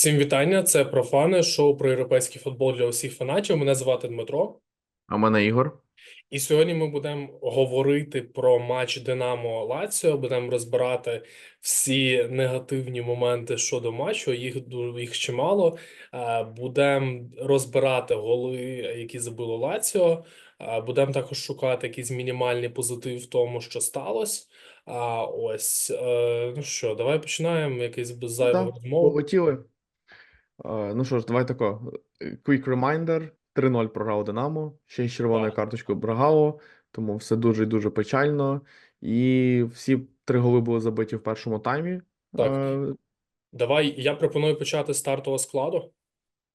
Всім вітання. Це профани, шоу про європейський футбол для усіх фанатів. Мене звати Дмитро, А мене Ігор. і сьогодні ми будемо говорити про матч Динамо Лаціо. Будемо розбирати всі негативні моменти щодо матчу. Їх їх чимало. Е, Будемо розбирати голи, які забило Лаціо. Е, Будемо також шукати якийсь мінімальний позитив в тому, що сталося. А ось е, ну що, давай починаємо. Якийсь без зайвої Так, розмови. полетіли. Е, Ну що ж, давай тако. Quick reminder. 3-0 програв Динамо. Ще й з червоною карточкою Брагало. Тому все дуже і дуже печально. І всі три голи були забиті в першому таймі. Так. Е, Давай я пропоную почати з стартового складу.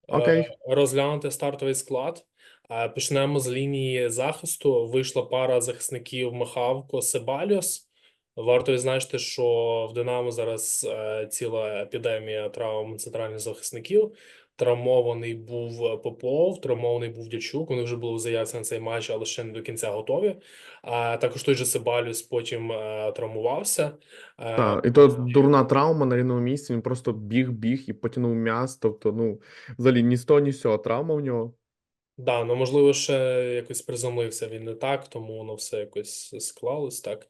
Е, Окей. Розглянути стартовий склад. Е, Почнемо з лінії захисту. Вийшла пара захисників Михавко Себаліос. Варто відзначити, що в Динамо зараз е, ціла епідемія травм центральних захисників. Травмований був Попов, травмований був Дячук. Вони вже були в заявці на цей матч, але ще не до кінця готові. А також той же Себаліус потім е, травмувався. Е, Так, і то дурна травма на рівному місці. Він просто біг, біг і потягнув м'яз. Тобто, ну, взагалі ні того, ні з цього травма в нього. Да, ну можливо, ще якось приземлився він не так, тому воно все якось склалось так.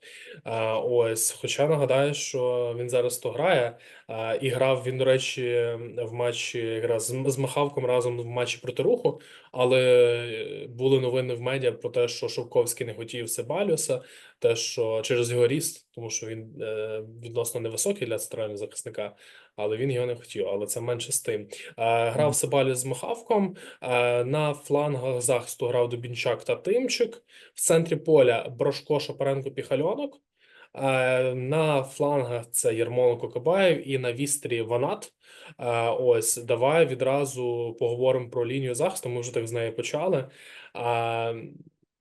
Ось, хоча нагадаю, що він зараз то грає, і грав він, до речі, в матчі якраз з, з Махавком разом в матчі проти руху, але е, були новини в медіа про те, що Шовковський не хотів Себаліуса, те, що через його ріст, тому що він е, відносно невисокий для центрального захисника, але він його не хотів. Але це менше з тим. Е, грав Себаліус з Махавком. Е, На флангах захисту грав Дубінчак та Тимчик. В центрі поля Брошко, Шапаренко, Піхальонок. Е, На флангах це Ярмоленко Кабаєв і на вістрі Ванат. Е, Ось давай відразу поговоримо про лінію захисту. Ми вже так з нею почали.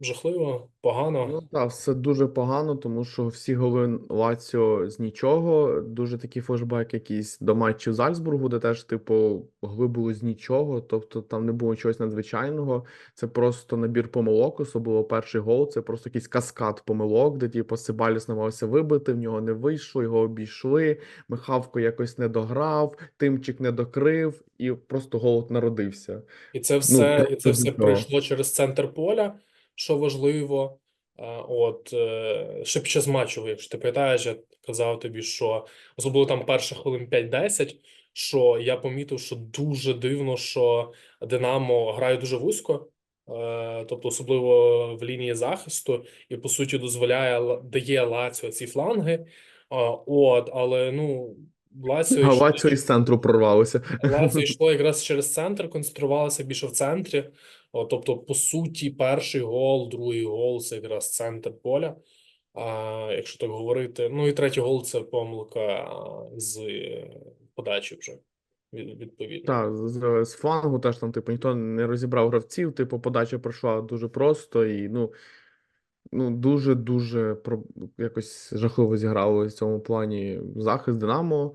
Жахливо, погано. Ну так, все дуже погано, тому що всі голи Лаціо з нічого. Дуже такий флешбек якийсь до матчу Зальцбургу, де теж, типу, голи були з нічого, тобто там не було чогось надзвичайного. Це просто набір помилок, особливо перший гол. Це просто якийсь каскад помилок, де типу Сибаліс намагався вибити, в нього не вийшло, його обійшли. Михавко якось не дограв, Тимчик не докрив, і просто гол народився. І це все, і це все пройшло через центр поля, що важливо. Е, От е, ще під час матчу, якщо ти пам'ятаєш, я казав тобі, що особливо там перших хвилин 5-10, що я помітив, що дуже дивно, що Динамо грає дуже вузько, е, тобто особливо в лінії захисту, і по суті дозволяє дає Лаціо ці фланги. От, але ну Лаціо йшло- Лаціо із центру прорвалося. Лаціо йшло якраз через центр, концентрувалося більше в центрі. О, тобто, по суті, перший гол, другий гол це якраз центр поля. А, якщо так говорити. Ну і третій гол це помилка з е, подачі вже відповідно. Так, з- з флангу теж там, типу, ніхто не розібрав гравців, типу, подача пройшла дуже просто і ну, ну дуже-дуже про, якось жахливо зіграли в цьому плані захист Динамо.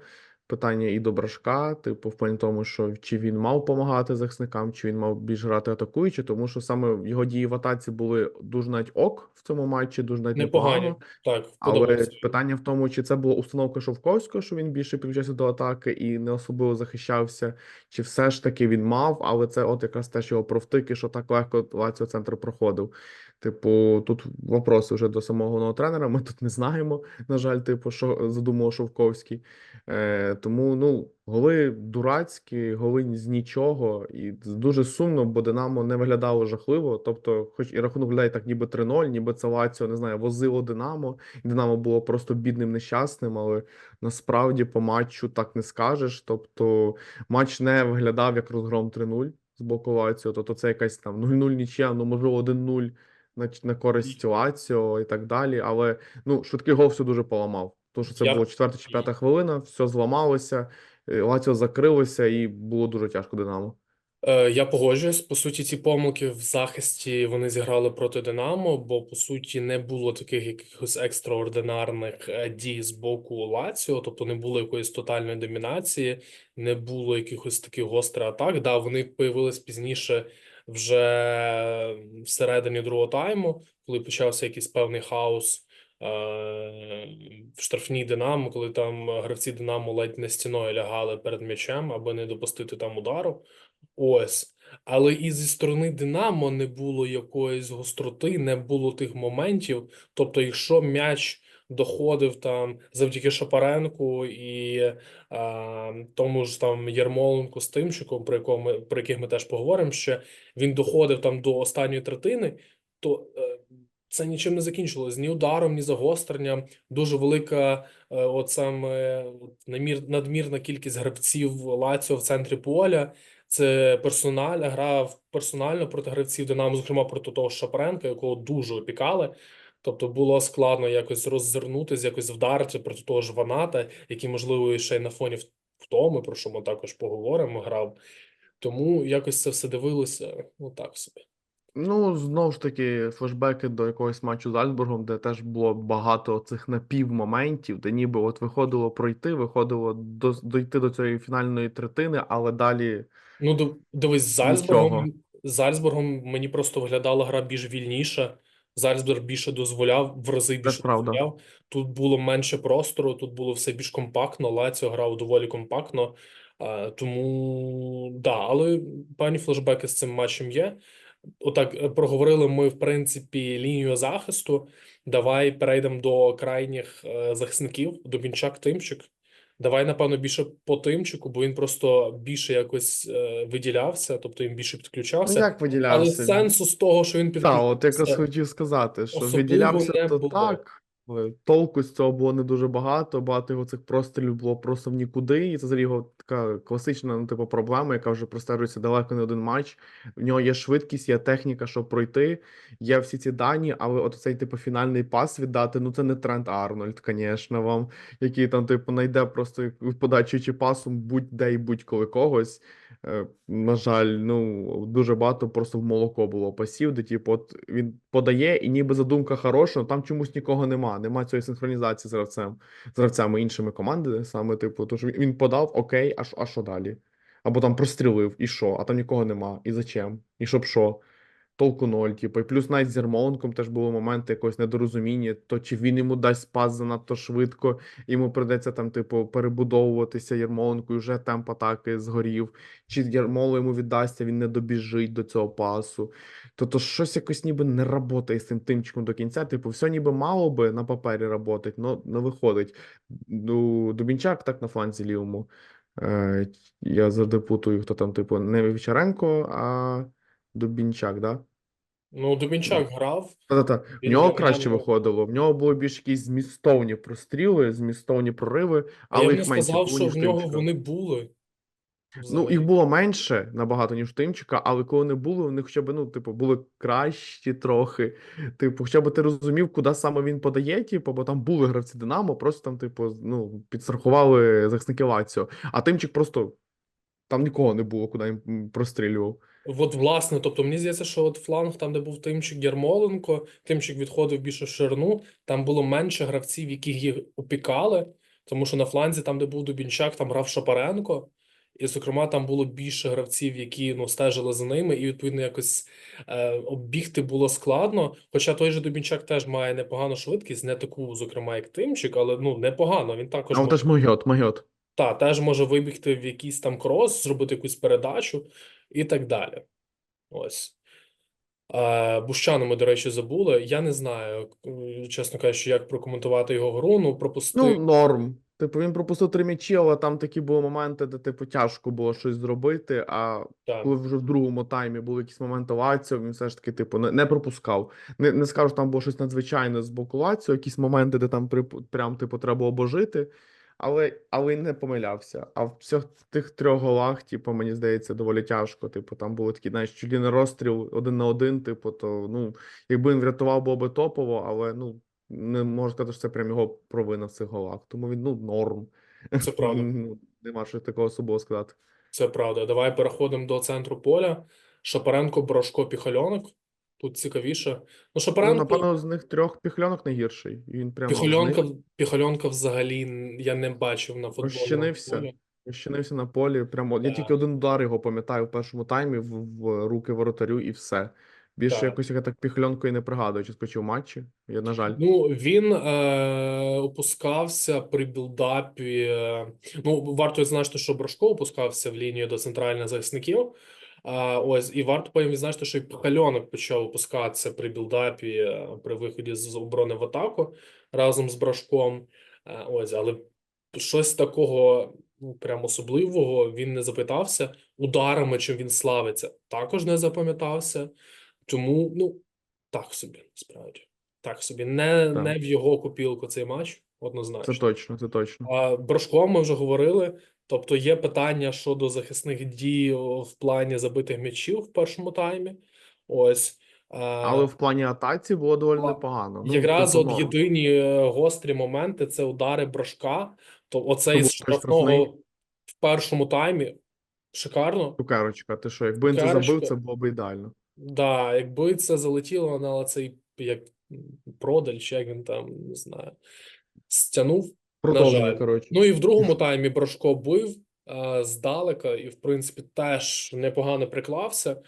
Питання і до Брашка, типу, в плані тому, що чи він мав допомагати захисникам, чи він мав більш грати атакуючи, тому що саме його дії в атаці були дуже навіть ок в цьому матчі, дуже навіть Непогані. непогано. Так, Але питання в тому, чи це була установка Шовковського, що він більше підключався до атаки і не особливо захищався, чи все ж таки він мав, але це от якраз теж його провтики, що так легко Лаціо центр проходив. Типу, тут вопроси вже до самого головного тренера. Ми тут не знаємо, на жаль, типу, що задумав Шовковський. Е, тому ну, голи дурацькі, голи з нічого, і дуже сумно, бо Динамо не виглядало жахливо. Тобто, хоч і рахунок виглядає так, ніби 3-0, ніби це Лаціо, не знаю, возило Динамо. І Динамо було просто бідним нещасним, але насправді по матчу так не скажеш. Тобто, матч не виглядав як розгром 3-0 з боку Лаціо. Тобто, це якась там 0-0 нічия, ну можливо 1-0 на, на користь Лаціо і так далі. Але ну, швидкий гол все дуже поламав. Тому що це Я- було четверта чи п'ята хвилина, все зламалося, е, Лаціо закрилося, і було дуже тяжко Динамо. Е, Я погоджуюсь. По суті, ці помилки в захисті вони зіграли проти Динамо, бо по суті не було таких якихось екстраординарних е, дій з боку Лаціо, тобто не було якоїсь тотальної домінації, не було якихось таких гострих атак. Да, вони появились пізніше вже всередині другого тайму, коли почався якийсь певний хаос. В штрафній Динамо, коли там гравці Динамо ледь не стіною лягали перед м'ячем, аби не допустити там удару. Ось. Але і зі сторони Динамо не було якоїсь гостроти, не було тих моментів. Тобто, якщо м'яч доходив там завдяки Шапаренку і а, тому ж там Ярмоленку з Тимчиком, про якого ми, про яких ми теж поговоримо ще, він доходив там до останньої третини, то е, це нічим не закінчилось ні ударом, ні загостренням. Дуже велика, е, от саме надмірна кількість гравців Лаціо в центрі поля. Це персональ, грав персонально проти гравців Динамо, зокрема проти того Шапаренка, якого дуже опікали. Тобто було складно якось роззирнутися, якось вдарити проти того ж Ваната, який, можливо, ще й на фоні втоми, про що ми також поговоримо, грав. Тому якось це все дивилося, ну так собі. Ну, знову ж таки, флешбеки до якогось матчу з Альцбургом, де теж було багато цих напівмоментів, де ніби от виходило пройти, виходило до, дойти до цієї фінальної третини, але далі Ну, див- дивись, з Нічого. Зальцбургом, з Зальцбургом мені просто виглядала гра більш вільніша. Зальцбург більше дозволяв, в рази більше дозволяв. Тут було менше простору, тут було все більш компактно. Лаціо грав доволі компактно. Тому да, але певні флешбеки з цим матчем є. Отак е, проговорили ми, в принципі, лінію захисту. Давай перейдемо до крайніх захисників, захисників. Дубінчак, Тимчик. Давай, напевно, більше по Тимчику, бо він просто більше якось е, виділявся, тобто він більше ну підключався. як Але сенсу з того, що він Так, от якраз хотів сказати, що виділявся то було. так, толку з цього було не дуже багато. Багато його цих прострілів було просто в нікуди. І це взагалі його така класична, ну, типу, проблема, яка вже простежується далеко не один матч. В нього є швидкість, є техніка, щоб пройти, є всі ці дані, але от цей типу фінальний пас віддати, ну це не Трент Арнольд, звісно, вам, який там, типу, найде просто подачу чи пасом будь-де і будь-коли когось. Е, На жаль, ну дуже багато просто в молоко було пасів, де типу, от він подає, і ніби задумка хороша, але там чомусь нікого нема. Нема цієї синхронізації з гравцем, з гравцями іншими команди. Саме типу, тож він- подав, окей, а, що- а що далі? Або там прострілив, і що? А там нікого нема. І зачем? І щоб що? Толку ноль, типу, і плюс навіть з Ярмоленком теж були моменти якогось недорозуміння, то чи він йому дасть пас занадто швидко, йому придеться там, типу, перебудовуватися Ярмоленку, і вже темп атаки згорів, чи Ярмоло йому віддасться, він не добіжить до цього пасу. Тобто щось якось ніби не работає з цим тимчиком до кінця. Типу, все ніби мало би на папері работать, але не виходить. Ну, Дубінчак так на фланзі лівому. Е, я завжди путаю, хто там, типу, не Вівчаренко, а Дубінчак, да? Ну, Дубінчак грав. Та-та-та. В нього краще виходило. В нього були більш якісь змістовні простріли, змістовні прориви, А я але б не менше сказав, було, що ніж в нього Тимчика. вони були. Ну, їх було менше набагато, ніж Тимчика, але коли не було, вони хоча б, ну, типу, були кращі трохи. Типу, хоча б ти розумів, куди саме він подає, типу, бо там були гравці Динамо, просто там, типу, ну, підстрахували захисники Лаціо. А Тимчик просто там нікого не було, куди він прострілював. От, власне, тобто мені здається, що от фланг, там, де був Тимчик Ярмоленко, Тимчик відходив більше в ширину, там було менше гравців, яких їх опікали, тому що на фланзі, там, де був Дубінчак, там грав Шапаренко, і, зокрема, там було більше гравців, які ну, стежили за ними, і, відповідно, якось е, оббігти було складно. Хоча той же Дубінчак теж має непогану швидкість, не таку, зокрема, як Тимчик, але ну, непогано. Він також А може- теж Магіот, Магіот. та, теж може вибігти в якийсь там крос, зробити якусь передачу і так далі. Ось. Бущану ми, до речі, забули. Я не знаю, е, чесно кажучи, як прокоментувати його гру. Ну, пропустив. Ну, норм. Типу, він пропустив три м'ячі, але там такі були моменти, де, типу, тяжко було щось зробити. А так. коли вже в другому таймі були якісь моменти Лаціо, він все ж таки, типу, не, не пропускав. Не, не скажу, що там було щось надзвичайне з боку Лаціо, якісь моменти, де там при, прям, типу, треба було божити, але, але не помилявся. А в всіх тих трьох голах, типу, мені здається, доволі тяжко. Типу, там були такі, знаєш, чуть ли розстріл один на один, типу, то, ну, якби він врятував, було би топово, але, ну, не можу сказати, що це прям його провина в цих голах. Тому він, ну, норм. Це правда. Ну, Нема що такого особливого сказати. Це правда. Давай переходимо до центру поля. Шапаренко, Борошко, Піхальонок. Тут цікавіше. Ну, Ну, напевно, з них трьох піхльонок найгірший. І Він прямо них Піхальонка взагалі я не бачив на футбольному Розчинився. розчинився на полі. Прямо я тільки один удар його пам'ятаю в першому таймі в, в руки воротарю, і все. Більше Так. якось я так піхльонку і не пригадую, чи скочив матчі. Я, на жаль. Ну, він е, опускався при білдапі. Е, ну, варто відзначити, що Брошко опускався в лінію до центральних захисників. Е, ось, і варто потім відзначити, що і Пхальонок почав опускатися при білдапі е, при виході з оборони в атаку разом з Брашком. Е, ось, але щось такого ну, прям особливого він не запитався. Ударами, чим він славиться, також не запам'ятався. Тому, ну, так собі, насправді. Так собі. Не, Так. не в його копілку цей матч, Однозначно, Це точно, це точно. А Брошко ми вже говорили. Тобто є питання щодо захисних дій в плані забитих м'ячів в першому таймі. Ось. Але в плані атаці було доволі непогано. Ну, Якраз тобто, от єдині е, гострі моменти це удари Брошка. То оцей з штрафного в першому таймі. Шикарно. Цукерочка, ти що, якби він це забив, це було б ідеально. Да, якби це залетіло на цей як продаль, чи як він там, не знаю, стянув. Жаль. коротше. Ну і в другому таймі Брошко бив е, здалека, і, в принципі, теж непогано приклався.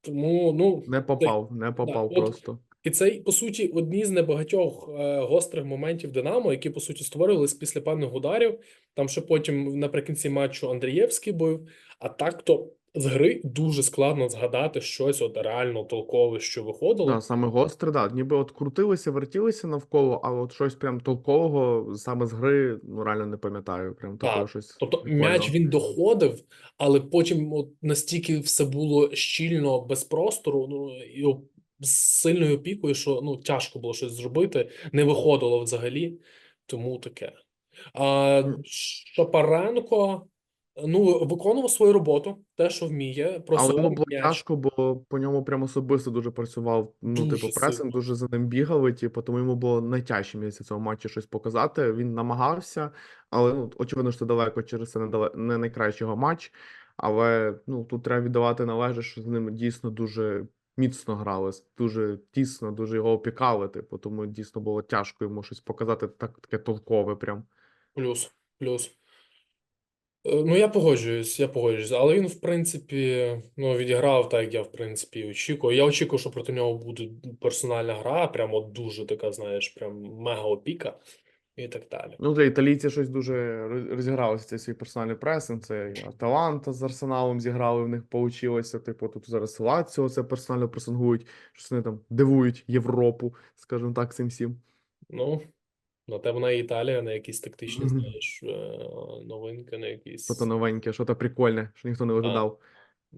Тому, ну, Не попав, не попав от- просто. і це, по суті, одні з небагатьох е, гострих моментів Динамо, які, по суті, створювались після певних ударів. Там ще потім наприкінці матчу Андрієвський бив. А так то з гри дуже складно згадати щось от реально толкове, що виходило. Да, саме гостре, да. Ніби от крутилися, вертілися навколо, а от щось прям толкового саме з гри, ну реально не пам'ятаю. Прям такого Так, щось. Тобто прикольного. м'яч він доходив, але потім от настільки все було щільно без простору, ну і з сильною опікою, що ну тяжко було щось зробити, не виходило взагалі. Тому таке. А. Шапаренко ну виконував свою роботу, те, що вміє. Але Просував було м'яч. тяжко, бо по ньому прям особисто дуже працював. Ну, Дуже типу, пресинг, сильно. дуже за ним бігали. Типу, тому йому було найтяжче мені цього матчі щось показати. Він намагався, але ну, очевидно, що далеко через це не, дале... не найкращий його матч. Але ну тут треба віддавати належить, що з ним дійсно дуже міцно грали, дуже тісно, дуже його опікали. Типу, тому дійсно було тяжко йому щось показати так таке толкове. Прям Плюс, плюс. Е, Ну, я погоджуюсь, я погоджуюсь. Але він, в принципі, ну, відіграв так, як я, в принципі, і очікував. Я очікував, що проти нього буде персональна гра, прямо дуже така, знаєш, прям мега опіка і так далі. Ну, для італійці щось дуже роз- розігралося цей свій персональний пресинг. Це Аталанта з Арсеналом зіграли, в них получилося. Типу, тут зараз Лаціо це персонально пресингують, щось вони там дивують Європу, скажімо так, цим всім. Ну, на те вона Італія, на якісь тактичні, Мгм. знаєш, е, новинки, на якісь. Що то новеньке, що то прикольне, що ніхто не ожидав.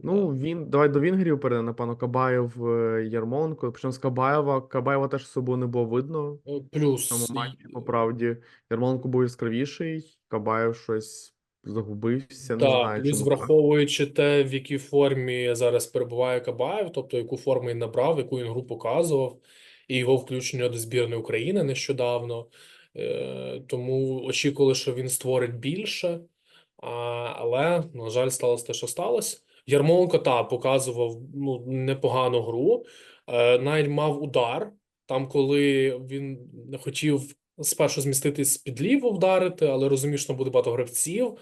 Ну, він, давай до Вінгрів перейдемо, напевно, Кабаєв, е, Ярмоленко. Почнемо з Кабаєва. Кабаєва теж особо не було видно Е, в Плюс, цьому матчі, по правді. Ярмоленко був яскравіший, Кабаєв щось загубився, не Так, знаю, плюс чому так. враховуючи те, в якій формі зараз перебуває Кабаєв, тобто яку форму він набрав, яку він гру показував, і його включення до збірної України нещодавно. Е, Тому очікували, що він створить більше, але, на жаль, сталося те, що сталося. Ярмоленко, та, показував ну, непогану гру, е, навіть мав удар, там, коли він хотів спершу зміститись під ліво вдарити, але розумів, що там буде багато гравців,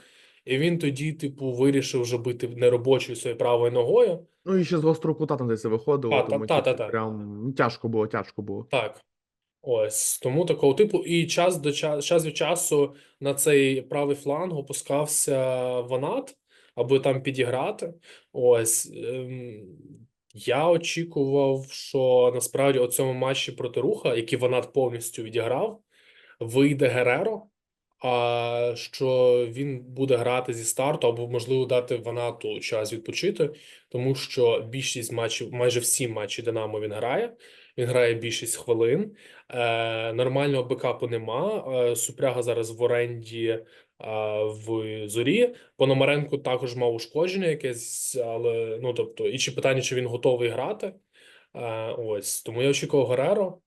і він тоді, типу, вирішив вже бити неробочою своєю правою ногою. Ну, і ще з гострого кута там десь виходило, Та, та, тому та, та, та. прям ну, тяжко було, тяжко було. Так. Ось тому такого типу, і час до часу, час від часу на цей правий фланг опускався Ванат, аби там підіграти. Ось ем, я очікував, що насправді у цьому матчі проти Руха, який Ванат повністю відіграв, вийде Гереро. А що він буде грати зі старту, або можливо дати Ванату час відпочити, тому що більшість матчів, майже всі матчі Динамо він грає. Він грає більшість хвилин. Е, нормального бекапу нема. Е, Супряга зараз в оренді е, в зорі. Пономаренко також мав ушкодження якесь, але ну тобто, і чи питання, чи він готовий грати. Ось тому я очікував Гереро.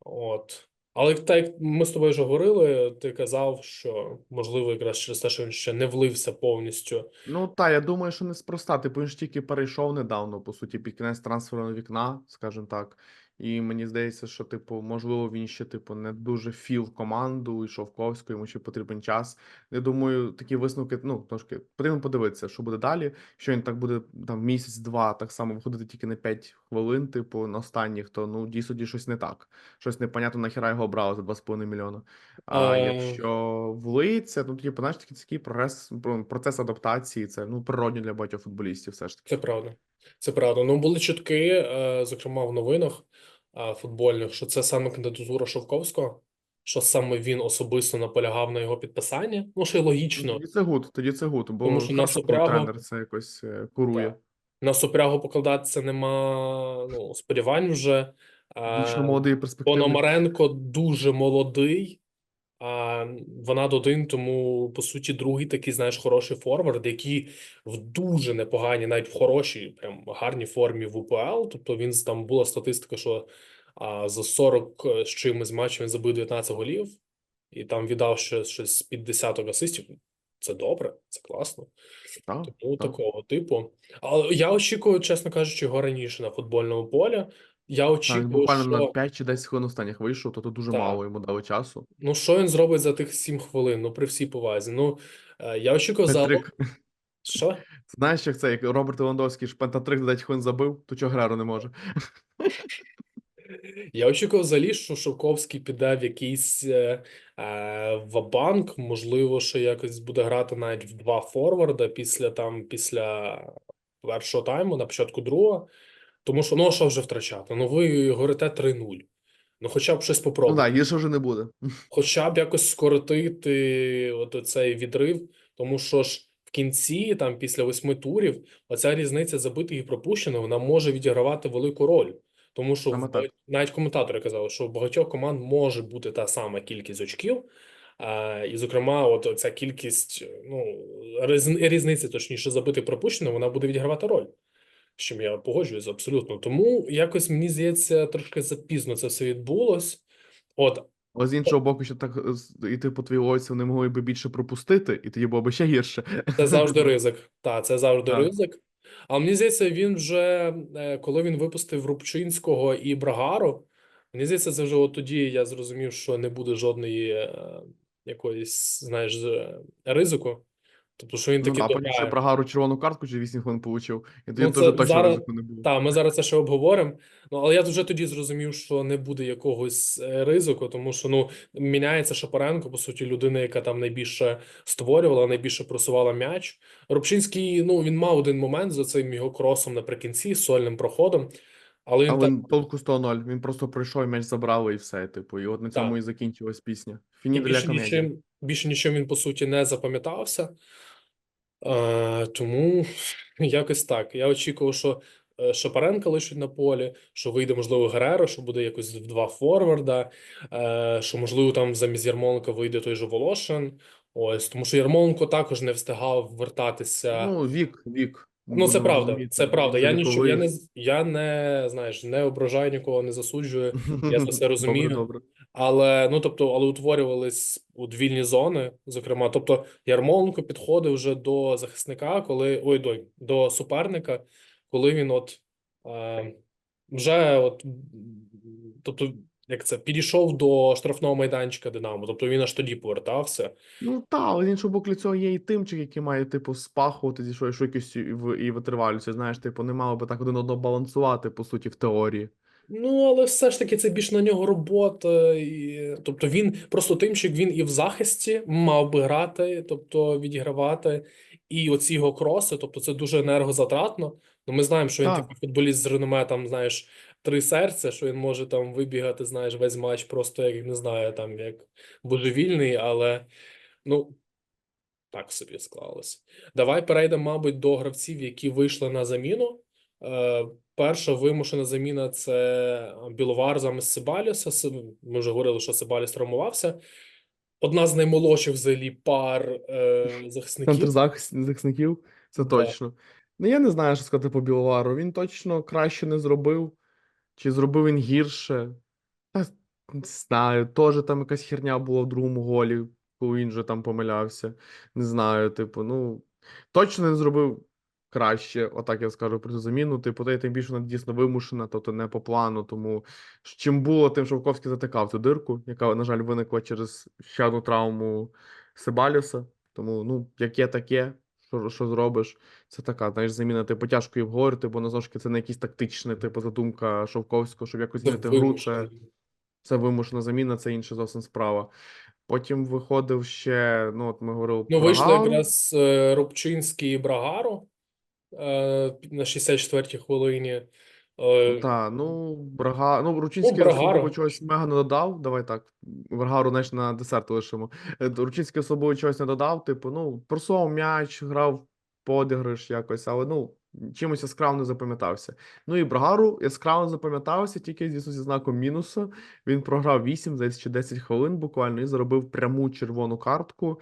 От. Але так як ми з тобою вже говорили, ти казав, що можливо, якраз через те, що він ще не влився повністю. Ну, та, я думаю, що неспроста. Типу, він ж тільки перейшов недавно, по суті, під кінець трансферного вікна, скажімо так. І мені здається, що, типу, можливо, він ще, типу, не дуже філ команду і Шовковську, йому ще потрібен час. Я думаю, такі висновки, ну, трошки потрібно подивитися, що буде далі. Що він так буде там місяць-два так само виходити тільки на 5 хвилин, типу, на останніх, то ну дійсно тоді щось не так. Щось непонятно, нахіра його брали за 2,5 мільйона. А Е. якщо влиється, ну тоді, знаєш, такий, такий прогрес, про- процес адаптації, це ну природньо для багатьох футболістів, все ж таки. Це правда. Це правда. Ну, були чутки, е, зокрема в новинах е, футбольних, що це саме кандидатура Шовковського, що саме він особисто наполягав на його підписанні. Ну, що й логічно. Тоді це гуд, тоді це гуд, бо Тому що на Супрягу- тренер це якось е, курує. Так. На Супрягу покладатися нема ну, сподівань вже. Е, молодий перспективний. Пономаренко дуже молодий, а Ванат один, тому по суті другий такий, знаєш, хороший форвард, який в дуже непоганій, навіть в хорошій, прям гарній формі в УПЛ. Тобто він там була статистика, що а, за 40 з чимось матчів він забив 19 голів, і там віддав ще щось під десяток асистів. Це добре, це класно. Так, Тому так. такого типу. Але я очікую, чесно кажучи, його раніше на футбольному полі. Я Так, очікую, буквально що... на 5 чи 10 хвилин останніх вийшов, то тут дуже Так. мало йому дали часу. Ну, що він зробить за тих 7 хвилин? Ну, при всій повазі. Ну, е, я очікував за... Петрик. Що? Знаєш, як це, як Роберт Левандовський ж пентатрик за 10 хвилин забив, то чого Греро не може. Я очікував взагалі, що Шовковський піде в якийсь е, е, вабанк, можливо, що якось буде грати навіть в два форварда після там, після першого тайму, на початку другого. Тому що, ну, а що вже втрачати? Ну, ви горите 3-0. Ну, хоча б щось Ну попробуйте. так, гірше вже не буде. хоча б якось скоротити от цей відрив, тому що ж в кінці, там після восьми турів, оця різниця забитих і пропущених, вона може відігравати велику роль. Тому що в, навіть коментатори казали, що в багатьох команд може бути та сама кількість очків. А, і, зокрема, от ця кількість, ну, різ- різниця, точніше, забитих пропущених, вона буде відігравати роль. З чим я погоджуюсь абсолютно. Тому якось мені здається, трошки запізно це все відбулось. От, Але з іншого боку, що так е, іти по твоїй логіці, вони могли би більше пропустити, і тоді було б ще гірше. Це завжди ризик. Так, це завжди Так. ризик. А мені здається, він вже, е, коли він випустив Рубчинського і Брагару, мені здається, це вже от тоді я зрозумів, що не буде жодної е, якоїсь, знаєш, ризику. Тобто, що він Ну таки да, потім ще. Брагару червону картку через 8 хвилин получив. І тоді Ну, теж це точно зараз- не було. Так, ми зараз це ще обговоримо. Ну, але я вже тоді зрозумів, що не буде якогось е, ризику, тому що ну міняється Шапаренко, по суті, людина, яка там найбільше створювала, найбільше просувала м'яч. Рубчинський, ну він мав один момент за цим його кросом наприкінці, сольним проходом. Але він Але так толку з того ноль. Він просто пройшов, м'яч забрали і все. Типу, і от на цьому Так. і закінчилась пісня. і Фіні для більше нічим, більше нічим він по суті не запам'ятався. Е, тому якось так. Я очікував, що е, Шапаренка лишить на полі, що вийде, можливо, Гереро, що буде якось в два форварда, е, що, можливо, там замість Ярмоленка вийде той же Волошин. Ось, тому що Ярмоленко також не встигав вертатися. Ну, вік, вік. Ну, це правда, це правда. Я нічого, я не, я не, знаєш, не ображаю нікого, не засуджую. я це все розумію. Добре, добре. Але ну тобто, але утворювались от вільні зони. Зокрема, тобто Ярмоленко підходив вже до захисника, коли ой, до, до суперника, коли він от е, вже от тобто, як це підійшов до штрафного майданчика Динамо. Тобто він аж тоді повертався. Ну так, але з іншого боку, для цього є і тимчик, який має, типу, спахувати зі що, швидкістю і в- і витривалістю. Знаєш, типу, не мало би так один одного балансувати, по суті, в теорії. Ну, але все ж таки це більш на нього робота. І, тобто він просто тимчик, він і в захисті мав би грати, тобто відігравати. І оці його кроси, тобто це дуже енергозатратно. Ну, ми знаємо, що він Так. такий футболіст з реноме, там, знаєш, три серця, що він може там вибігати, знаєш, весь матч просто, як не знаю, там, як божевільний, але ну, так собі склалось. Давай перейдемо, мабуть, до гравців, які вийшли на заміну. Е, перша вимушена заміна це Біловар замість Себаліса. Се- Ми вже говорили, що Себаліс травмувався. Одна з наймолодших взагалі пар е, захисників. захист- захисників, це Да. точно. Ну, я не знаю, що сказати по Біловару. Він точно краще не зробив. Чи зробив він гірше? Та, не знаю, теж там якась херня була в другому голі, коли він же там помилявся. Не знаю, типу, ну, точно не зробив краще, отак я скажу про цю заміну. Типу, та й тим більше вона дійсно вимушена, тобто не по плану. Тому чим було, тим Шовковський затикав цю дирку, яка, на жаль, виникла через ще одну травму Себаліса. Тому, ну, яке таке. Що, що зробиш. Це така, знаєш, заміна типу тяжко і вговорити, бо на знову це не якийсь тактичний, типу, задумка Шовковського, щоб якось зняти змінити гру. Це, це вимушена заміна, це інша зовсім справа. Потім виходив ще, ну от ми говорили Ну, про вийшли якраз е, Рубчинський і Брагару е, на 64-й хвилині. Е, Так, ну, Брага, ну, Ручинський Брагару. особливо чогось мега не додав. Давай так. Брагару, знаєш, на десерт лишимо. Е, Ручинський особливо чогось не додав. Типу, ну, просував м'яч, грав подіграш якось, але ну, чимось яскраво не запам'ятався. Ну і Брагару яскраво не запам'ятався, тільки, звісно, зі знаком мінусу. Він програв 8, здається, чи 10 хвилин буквально і заробив пряму червону картку.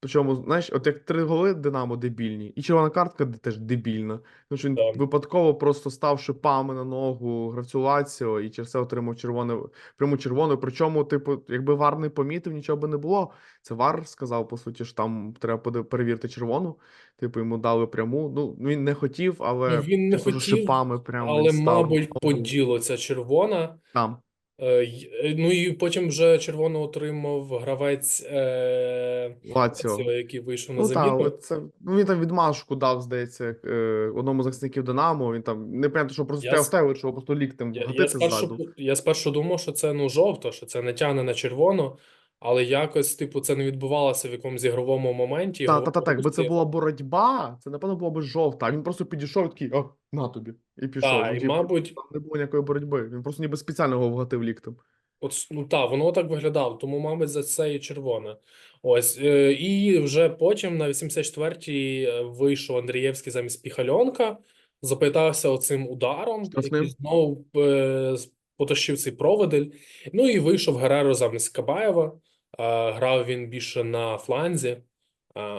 Причому, знаєш, от як три голи Динамо дебільні, і червона картка теж дебільна. Тому що він Так. випадково просто став шипами на ногу гравцю Лаціо і через це отримав червоне, пряму червону. Причому, типу, якби Вар не помітив, нічого би не було. Це Вар сказав, по суті, що там треба перевірити червону. Типу, йому дали пряму. Ну, він не хотів, але Ну, він не типу, хотів, шипами прямо але, став мабуть, на по ногу. ділу ця червона. там. Е, е, Ну і потім вже червоно отримав гравець е, Лаціо. Лаціо, який вийшов на Ну так, але це ну він там відмашку дав, здається, е, одному з захисників Динамо. Він там не пам'ятаю, що просто Я стояв що просто ліктем Я, я, спершу, я спершу думав, що це ну жовто, що це не тягне на червону, але якось, типу, це не відбувалося в якомусь ігровому моменті. Та, та, та, так, якби це була боротьба, це напевно було б жовта. А він просто підійшов такий, о, на тобі, і пішов. Так, Ну, і типу, мабуть, там не було ніякої боротьби. Він просто ніби спеціально його вгатив ліктем. От, ну так, воно так виглядало, тому, мабуть, за це і червоне. Ось. е, І вже потім на 84-й е, вийшов Андрієвський замість Піхальонка, запитався оцим ударом, який знову е, потащив цей провидель. Ну і вийшов Гереро замість Кабаєва. Грав він більше на фланзі.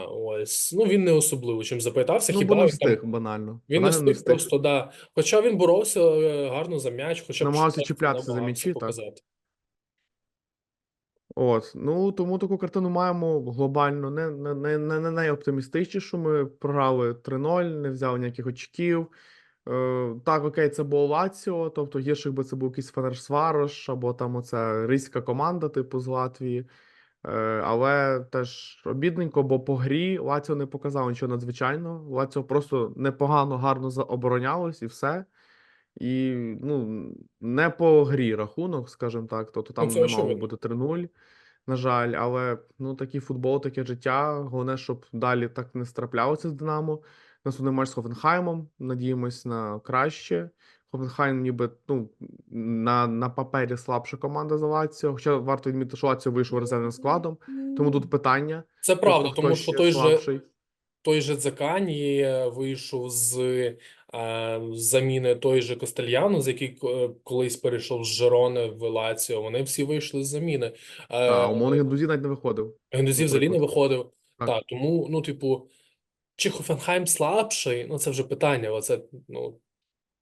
Ось. Ну, він не особливо чим запитався. Ну, Хіба не він там банально. він не Банально встиг просто, да. Хоча він боровся е, гарно за м'яч, хоча Намагався чіплятися за м'ячі, так. От, ну тому таку картину маємо глобально не, не, не, не, не найоптимістичнішу. Ми програли 3-0, не взяли ніяких очків. Е, так, окей, це було Лаціо, тобто гірше, якби це був якийсь Фенерсварош або там оця ризька команда, типу з Латвії. Е, але теж обідненько, бо по грі Лаціо не показав нічого надзвичайного. Лаціо просто непогано, гарно оборонялось і все. І ну, не по грі рахунок, скажімо так. Тобто там не мало бути 3-0, на жаль. Але ну, такий футбол, таке життя. Головне, щоб далі так не страплялося з Динамо. Наступний матч з Хофенхаймом. Надіємось на краще. Хофенхайм ніби ну, на, на папері слабша команда за Лаціо. Хоча варто відмітити, що Лаціо вийшов резервним складом. Тому тут питання. Це правда, тобто, тому що той же, слабший. той же Дзаканьї е, вийшов з е, заміни той же Костельяно, з який е, колись перейшов з Жерони в Лаціо. Вони всі вийшли з заміни. А, Е, умовний Гендузі навіть не виходив. Гендузі взагалі не виходив. Так. Так, тому, ну, типу, чи Хофенхайм слабший? Ну, це вже питання. Оце, ну,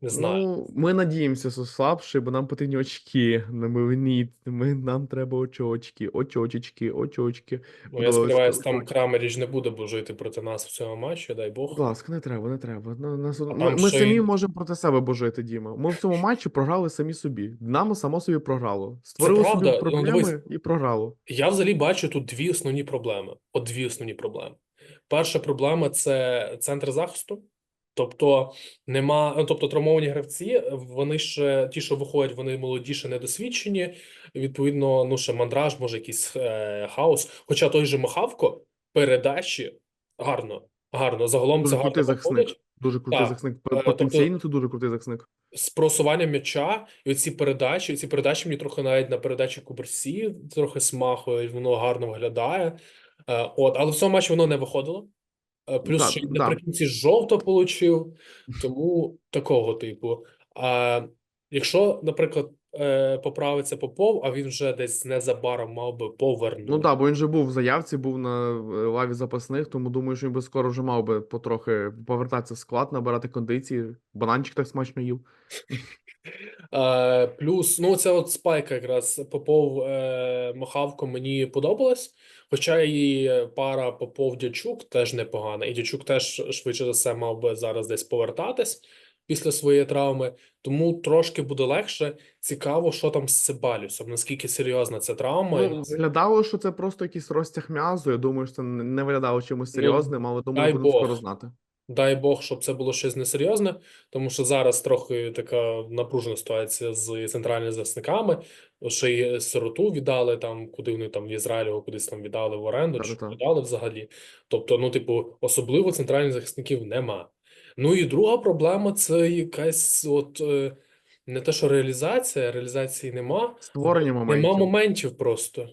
не знаю. Ну, ми надіємося, що слабший, бо нам потрібні очки. Ну, Ми, ні, ми, нам треба очочки, очочечки, очочки. Ну, я сподіваюся, там. Крамеріч не буде бо жити проти нас в цьому матчі, дай Бог. Будь ласка, не треба, не треба. Ну, нас, ми, ми ще самі можемо проти себе божити, Діма. Ми в цьому матчі програли самі собі. Динамо само собі програло. Створило собі Ну, проблеми дивись. і програло. Я взагалі бачу тут дві основні проблеми. От дві основні проблеми. Перша проблема це центр захисту. Тобто нема, ну, тобто травмовані гравці, вони ще ті, що виходять, вони молодіші, недосвідчені. Відповідно, ну ще мандраж, може якийсь е, хаос. Хоча той же Махавко передачі гарно, гарно. Загалом Дуже це крутий гарно захисник. Дуже крутий Так, захисник. е, тобто- Потенційно це дуже крутий захисник. з просуванням м'яча, і оці передачі, ці передачі мені трохи навіть на передачі Куберсі трохи смахують, воно гарно виглядає. Е, От, але в цьому матчі воно не виходило. Е, Плюс Так, ще да. наприкінці жовто получив, тому такого типу. А якщо, наприклад, е, поправиться Попов, а він вже десь незабаром мав би повернути. Ну так, бо він же був в заявці, був на лаві запасних, тому думаю, що він би скоро вже мав би потрохи повертатися в склад, набирати кондиції. Бананчик так смачно їв. Е, плюс, ну, це от спайка якраз Попов е, Махавко мені подобалась. Хоча і пара Попов-Дячук теж непогана. І Дячук теж швидше за все мав би зараз десь повертатись. після своєї травми, тому трошки буде легше. Цікаво, що там з Цибалюсом, наскільки серйозна ця травма. Ну, виглядало, що це просто якийсь розтяг м'язу. Я думаю, що це не виглядало чимось Ну, серйозним, але думаю, будемо скоро знати. Дай Бог, щоб це було щось несерйозне, тому що зараз трохи така напружена ситуація з центральними захисниками. Ще й сироту віддали там, куди вони там в Ізраїль його кудись там віддали в оренду, чи віддали взагалі. Тобто, ну, типу, особливо центральних захисників нема. Ну і друга проблема це якась от е, не те, що реалізація, реалізації нема, Створення нема моментів. моментів просто.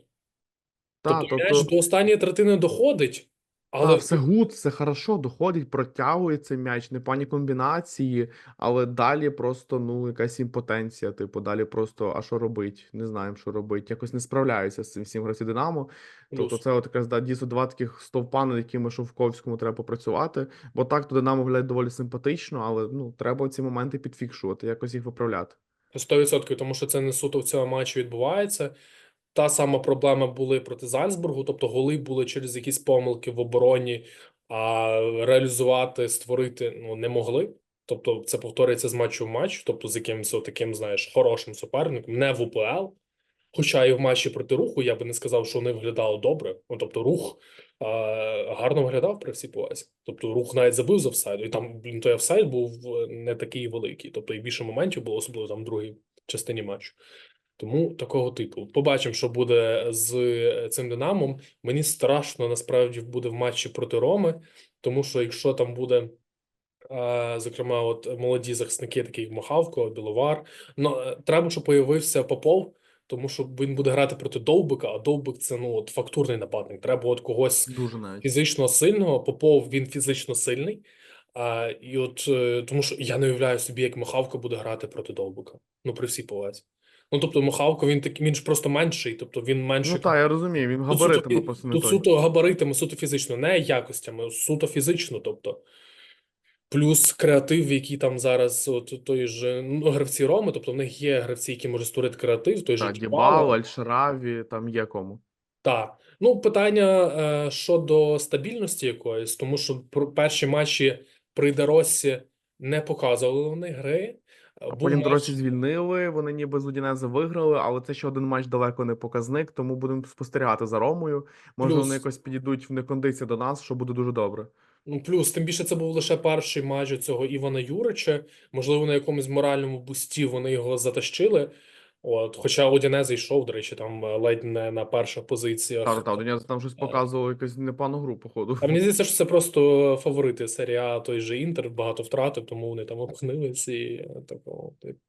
Та, Тобто тобто, до останньої третини доходить, але все гуд, все хорошо, доходить, протягується м'яч, непогані комбінації, але далі просто ну якась імпотенція. Типу, далі просто а що робить? Не знаємо, що робить. Якось не справляються з цим всім гравці Динамо. Тобто, це от якраз да, дійсно два таких стовпа, над якими Шовковському треба попрацювати. Бо так то Динамо виглядає доволі симпатично, але ну треба ці моменти підфікшувати, якось їх виправляти. 100%, тому що це не суто в цьому матчі відбувається. Та сама проблема були проти Зальцбургу, тобто голи були через якісь помилки в обороні, а реалізувати, створити ну, не могли. Тобто це повторюється з матчу в матч, тобто з якимось таким, знаєш, хорошим суперником, не в УПЛ. Хоча і в матчі проти руху я би не сказав, що вони виглядали добре. Ну, тобто, рух а, гарно виглядав при всій повазі. Тобто, рух навіть забив з офсайду, і там, блін, той офсайд був е, не такий великий. Тобто, і більше моментів було, особливо там в другій частині матчу. Тому такого типу. Побачимо, що буде з е, цим Динамом. Мені страшно насправді буде в матчі проти Роми, тому що якщо там буде. е, Зокрема, от молоді захисники, такі як Махавко, Біловар. Ну, е, треба, щоб появився Попов, тому що він буде грати проти Довбика, а Довбик це ну от фактурний нападник. Треба от когось Дуже навіть. фізично сильного. Попов він фізично сильний. А, і от тому що я не уявляю собі, як Махавко буде грати проти Довбика. Ну, при всій повазі. Ну, тобто, Махавко він такий, він ж просто менший, тобто він менший. Ну так, я розумію, він Тут габаритами суто, просто не тут суто габаритами, суто фізично, не якостями, суто фізично, тобто. Плюс креатив, який там зараз, от той же ну, гравці Роми, тобто в них є гравці, які можуть створити креатив, той же Дібал, Альшараві, там є кому. Так. Ну, питання е, щодо стабільності якоїсь, тому що перші матчі при Доросі не показували вони гри. А потім дорожчі звільнили, вони ніби з Удінези виграли, але це ще один матч далеко не показник, тому будемо спостерігати за Ромою. Може, Плюс- вони якось підійдуть в некондиції до нас, що буде дуже добре. Ну, плюс, тим більше це був лише перший матч цього Івана Юрича. Можливо, на якомусь моральному бусті вони його затащили. От, хоча Одінеза йшов, до речі, там е, ледь не на перших позиціях. Так, так, Одінез там щось показував якусь непану гру, походу. А мені здається, що це просто фаворити серія той же Інтер багато втратив, тому вони там обхнились і е, такого типу.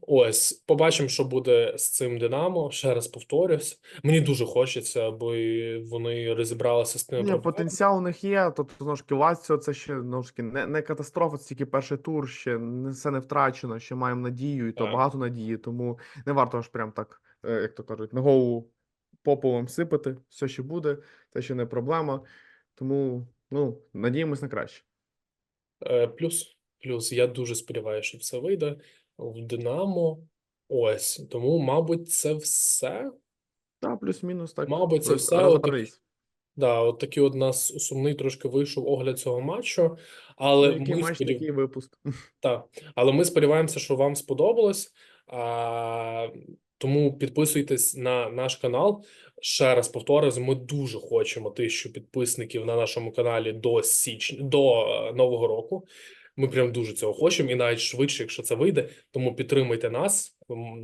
Ось, побачимо, що буде з цим Динамо. Ще раз повторюсь. Мені дуже хочеться, аби вони розібралися з тими Ні, потенціал у них є, тобто знову ж таки Лаціо це ще знову ж таки не, не катастрофа, це тільки перший тур, ще не все не втрачено, ще маємо надію, і то Так. багато надії, тому не варто аж прям так, е, як то кажуть, на голову попелом сипати. Все ще буде, це ще не проблема. Тому ну, надіємось на краще. Е, Плюс, плюс, я дуже сподіваюся, що все вийде в Динамо. Ось, тому, мабуть, це все. Та, плюс-мінус так. Мабуть, це все. розібрались. Да, от такий от нас сумний трошки вийшов огляд цього матчу. Але Ну, Який ми матч, сподів... такий випуск. Так, але ми сподіваємося, що вам сподобалось. А, тому підписуйтесь на наш канал. Ще раз повторюю, ми дуже хочемо тисячу підписників на нашому каналі до січня, до е, Нового року. Ми прям дуже цього хочемо, і навіть швидше, якщо це вийде. Тому підтримуйте нас.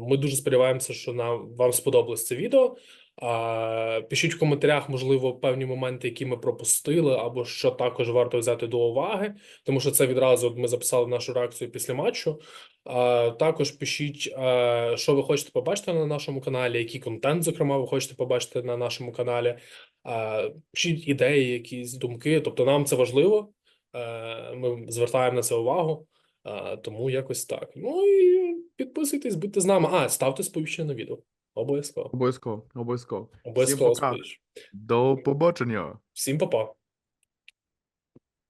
Ми дуже сподіваємося, що нам вам сподобалось це відео. А, пишіть в коментарях, можливо, певні моменти, які ми пропустили, або що також варто взяти до уваги тому що це відразу ми записали нашу реакцію після матчу. А, також пишіть, а, що ви хочете побачити на нашому каналі, який контент, зокрема, ви хочете побачити на нашому каналі. А, пишіть ідеї, якісь думки. Тобто, нам це важливо. Е, Ми звертаємо на це увагу. Тому якось так. Ну і підписуйтесь, будьте з нами. А, ставте сповіщення на відео. Обов'язково. Обов'язково, обов'язково. Обов'язково До побачення. Всім па-па.